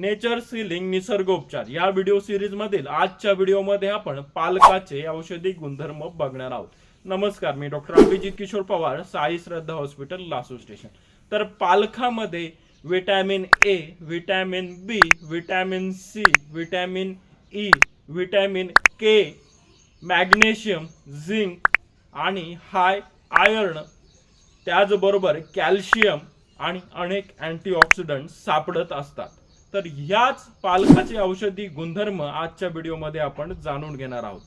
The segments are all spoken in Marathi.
नेचर सिलिंग निसर्गोपचार. या व्हिडिओ सिरीज मधील आजच्या व्हिडिओमध्ये आपण पालकाचे औषधी गुणधर्म बघणार आहोत. नमस्कार मी doctor Abhijit Kishor Pawar Sai Shraddha hospital Lasur station. तर पालखामध्ये vitamin A vitamin B vitamin C vitamin E vitamin K magnesium zinc आणि हाय आयर्न. त्याचबरोबर कॅल्शियम आणि अनेक अँटीऑक्सिडंट सापडत असतात. तर ह्याच पालकाचे औषधी गुणधर्म आजच्या व्हिडिओमध्ये आपण जाणून घेणार आहोत.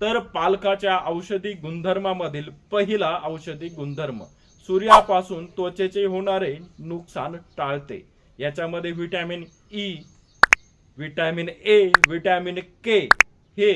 तर पालकाच्या औषधी गुणधर्मामधील पहिला औषधी गुणधर्म सूर्यापासून त्वचेचे होणारे नुकसान टाळते. याच्यामध्ये vitamin E vitamin A vitamin K हे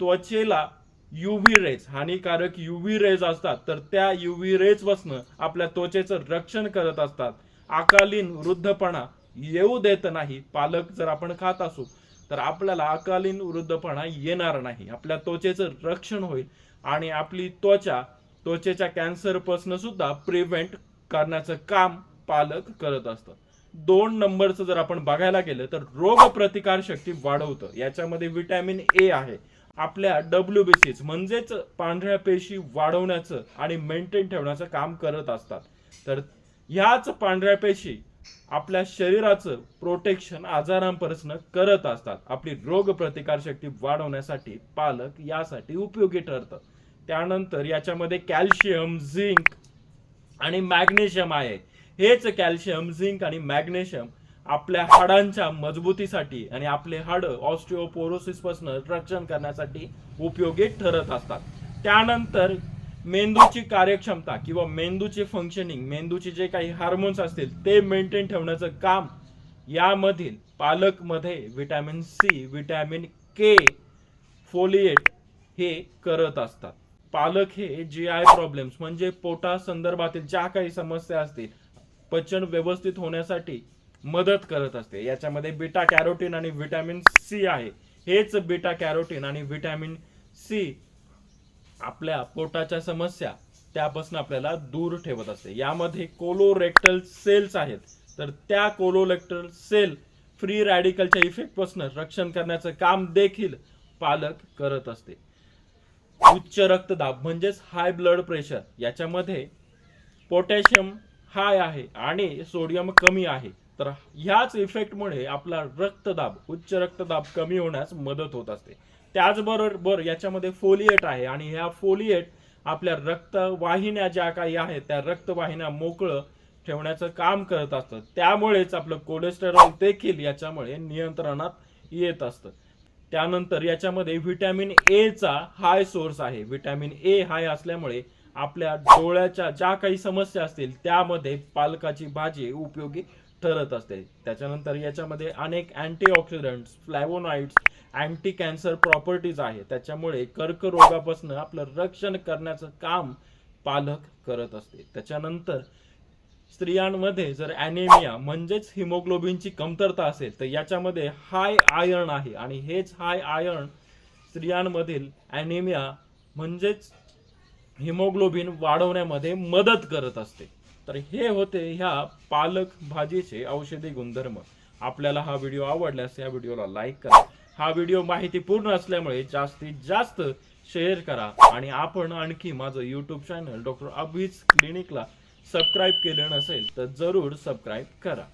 त्वचेला युव्ही रेज हानिकारक युव्ही रेज असतात. तर त्या युव्ही रेजपासून आपल्या त्वचेचं रक्षण करत असतात. अकालीन वृद्धपणा येऊ देत नाही पालक जर आपण खात असू तर आपल्याला अकालीन वृद्धपणा येणार नाही. आपल्या त्वचेचं रक्षण होईल आणि आपली त्वचा त्वचेच्या कॅन्सरपासून सुद्धा प्रिव्हेंट करण्याचं काम पालक करत असतात दोन नंबरचं जर आपण बघायला गेलं तर रोग प्रतिकार शक्ती वाढवतं. याच्यामध्ये विटॅमिन ए आहे. आपल्या डब्ल्यू बी सीज म्हणजेच पांढऱ्या पेशी वाढवण्याचं आणि मेंटेन ठेवण्याचं काम करत असतात. तर ह्याच पांढऱ्या पेशी आपल्या शरीराचं प्रोटेक्शन आजारांपासून करत असतात. आपली रोग प्रतिकार शक्ती वाढवण्यासाठी पालक यासाठी उपयोगी ठरतं. त्यानंतर याच्यामध्ये कॅल्शियम झिंक आणि मॅग्नेशियम आहे. हेच कॅल्शियम झिंक आणि मॅग्नेशियम आपल्या हाडांच्या मजबूतीसाठी आणि आपले हाड ऑस्ट्रिओपोरोसिसपासून रक्षण करण्यासाठी उपयोगी ठरत असतात. त्यानंतर मेंदूची कार्यक्षमता किंवा मेंदूचे फंक्शनिंग मेंदूचे जे काही हार्मोन्स असतील ते मेंटेन ठेवण्याचं काम यामधील पालकमध्ये vitamin C vitamin K folate हे करत असतात. पालक हे जी आय प्रॉब्लेम्स म्हणजे पोटा संदर्भातील ज्या काही समस्या असतील पचन व्यवस्थित होण्यासाठी मदत करत असते. याच्यामध्ये बीटा कॅरोटीन आणि व्हिटॅमिन सी आहे. हेच बीटा कॅरोटीन आणि व्हिटॅमिन सी आपल्या पोटाच्या समस्या त्यापासून आपल्याला दूर ठेवत असते. यामध्ये कोलोरेक्टल सेल्स आहेत. तर त्या कोलोरेक्टल सेल फ्री रॅडिकलच्या इफेक्टपासून रक्षण करण्याचं काम देखील पालक करत असते. उच्च रक्तदाब म्हणजेच हाय ब्लड प्रेशर याच्यामध्ये पोटॅशियम हाय आहे आणि सोडियम कमी आहे. तर ह्याच इफेक्टमुळे आपला रक्तदाब उच्च रक्तदाब कमी होण्यास मदत होत असते. त्याचबरोबर याच्यामध्ये फोलिएट आहे आणि ह्या फोलिएट आपल्या रक्तवाहिन्या ज्या काही आहेत त्या रक्तवाहिन्या मोकळं ठेवण्याचं काम करत असतं. त्यामुळेच आपलं कोलेस्टेरॉल देखील याच्यामुळे नियंत्रणात येत असतं. त्यानंतर याच्यामध्ये व्हिटॅमिन ए चा हाय सोर्स आहे. व्हिटॅमिन ए हाय असल्यामुळे आपल्या डोळ्याच्या ज्या काही समस्या असतील त्यामध्ये पालकाची भाजी उपयोगी ठरत असते. त्याच्यानंतर याच्यामध्ये अनेक antioxidants flavonoids anti cancer properties आहे त्याच्यामुळे कर्करोगापासून आपलं रक्षण करण्याचं काम पालक करत असते. त्याच्यानंतर स्त्रियांमध्ये जर ॲनेमिया म्हणजेच हिमोग्लोबिनची कमतरता असेल तर याच्यामध्ये हाय आयर्न आहे. आणि हेच हाय आयर्न स्त्रियांमधील ॲनेमिया म्हणजेच हिमोग्लोबिन वाढवण्यामध्ये मदत करत असते. तर हे होते ह्या पालक भाजीचे औषधी गुणधर्म. आपल्याला हा व्हिडिओ आवडल्यास या व्हिडिओला लाईक करा. हा व्हिडिओ माहितीपूर्ण असल्यामुळे जास्तीत जास्त शेअर करा आणि आपण आणखी माझं यूट्यूब चॅनल डॉक्टर अभिज क्लिनिकला सबस्क्राईब केलं नसेल तर जरूर सबस्क्राईब करा.